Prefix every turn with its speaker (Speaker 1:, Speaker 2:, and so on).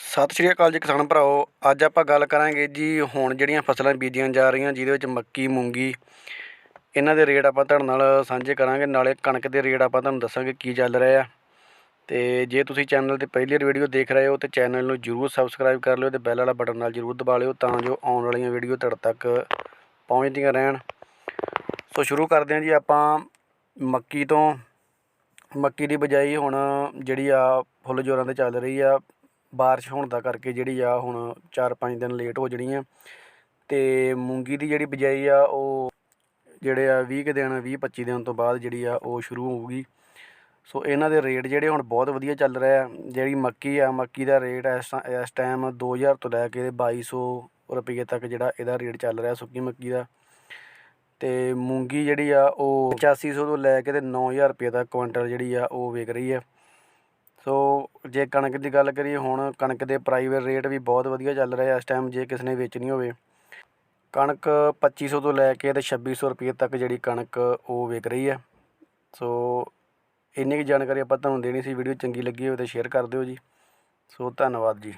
Speaker 1: ਸਤਿ ਸ਼੍ਰੀ ਅਕਾਲ ਜੀ ਕਿਸਾਨ ਭਰਾਓ ਅੱਜ ਆਪਾਂ ਗੱਲ ਕਰਾਂਗੇ ਜੀ ਹੁਣ ਜਿਹੜੀਆਂ ਫਸਲਾਂ ਬੀਜੀਆਂ ਜਾ ਰਹੀਆਂ, ਜਿਹਦੇ ਵਿੱਚ ਮੱਕੀ, ਮੂੰਗੀ, ਇਹਨਾਂ ਦੇ ਰੇਟ ਆਪਾਂ ਤੁਹਾਡੇ ਨਾਲ ਸਾਂਝੇ ਕਰਾਂਗੇ, ਨਾਲੇ ਕਣਕ ਦੇ ਰੇਟ ਆਪਾਂ ਤੁਹਾਨੂੰ ਦੱਸਾਂਗੇ ਕੀ ਚੱਲ ਰਿਹਾ ਆ। ਤੇ ਜੇ ਤੁਸੀਂ ਚੈਨਲ ਤੇ ਪਹਿਲੀ ਵਾਰ ਵੀਡੀਓ ਦੇਖ ਰਹੇ ਹੋ ਤੇ ਚੈਨਲ ਨੂੰ ਜਰੂਰ ਸਬਸਕ੍ਰਾਈਬ ਕਰ ਲਿਓ ਤੇ ਬੈਲ ਵਾਲਾ ਬਟਨ ਨਾਲ ਜਰੂਰ ਦਬਾ ਲਿਓ ਤਾਂ ਜੋ ਆਉਣ ਵਾਲੀਆਂ ਵੀਡੀਓ ਤੁਹਾਡੇ ਤੱਕ ਪਹੁੰਚਦੀਆਂ ਰਹਿਣ। ਸੋ ਸ਼ੁਰੂ ਕਰਦੇ ਹਾਂ ਜੀ ਆਪਾਂ ਮੱਕੀ ਤੋਂ। ਮੱਕੀ ਦੀ ਬਜਾਈ ਹੁਣ ਜਿਹੜੀ ਆ ਫੁੱਲ ਜੋਰਾਂ ਤੇ ਚੱਲ ਰਹੀ ਆ। ਬਾਰਿਸ਼ ਹੋਣ ਦਾ ਕਰਕੇ ਜਿਹੜੀ ਆ ਹੁਣ 4-5 ਦਿਨ ਲੇਟ ਹੋ ਜਣੀ ਆ। ਤੇ ਮੂੰਗੀ ਦੀ ਜਿਹੜੀ ਬਿਜਾਈ ਆ, ਉਹ ਜਿਹੜੇ ਆ 20 ਕੁ ਦਿਨ 20-25 ਦਿਨ ਤੋਂ ਬਾਅਦ ਜਿਹੜੀ ਆ ਉਹ ਸ਼ੁਰੂ ਹੋਊਗੀ। ਸੋ ਇਹਨਾਂ ਦੇ ਰੇਟ ਜਿਹੜੇ ਹੁਣ ਬਹੁਤ ਵਧੀਆ ਚੱਲ ਰਿਹਾ ਜਿਹੜੀ ਮੱਕੀ ਆ, ਮੱਕੀ ਦਾ ਰੇਟ ਇਸ ਟ- ਇਸ ਟਾਈਮ 2000 ਤੋਂ ਲੈ ਕੇ 2200 ਰੁਪਏ ਤੱਕ ਜਿਹੜਾ ਇਹਦਾ ਰੇਟ ਚੱਲ ਰਿਹਾ ਸੁੱਕੀ ਮੱਕੀ ਦਾ। ਤੇ ਮੂੰਗੀ ਜਿਹੜੀ ਆ, ਉਹ 8500 ਤੋਂ ਲੈ ਕੇ ਤੇ 9000 ਰੁਪਏ ਤੱਕ ਕੁਇੰਟਲ ਜਿਹੜੀ ਆ ਉਹ ਵਿਕ ਰਹੀ ਆ। ਸੋ ਜੇ ਕਣਕ ਦੀ ਗੱਲ ਕਰੀਏ, ਹੁਣ ਕਣਕ ਦੇ ਪ੍ਰਾਈਵੇਟ ਰੇਟ ਵੀ ਬਹੁਤ ਵਧੀਆ ਚੱਲ ਰਹੇ ਆ ਇਸ ਟਾਈਮ ਜੇ ਕਿਸੇ ਨੇ ਵੇਚਣੀ ਹੋਵੇ। ਕਣਕ 2500 ਤੋਂ ਲੈ ਕੇ ਤੇ 2600 ਰੁਪਏ ਤੱਕ ਜਿਹੜੀ ਕਣਕ ਉਹ ਵਿਕ ਰਹੀ ਹੈ। ਸੋ ਇੰਨੀ ਕੁ ਜਾਣਕਾਰੀ ਆਪਾਂ ਤੁਹਾਨੂੰ ਦੇਣੀ ਸੀ, ਵੀਡੀਓ ਚੰਗੀ ਲੱਗੀ ਹੋਵੇ ਤਾਂ ਸ਼ੇਅਰ ਕਰ ਦਿਓ ਜੀ। ਸੋ ਧੰਨਵਾਦ ਜੀ।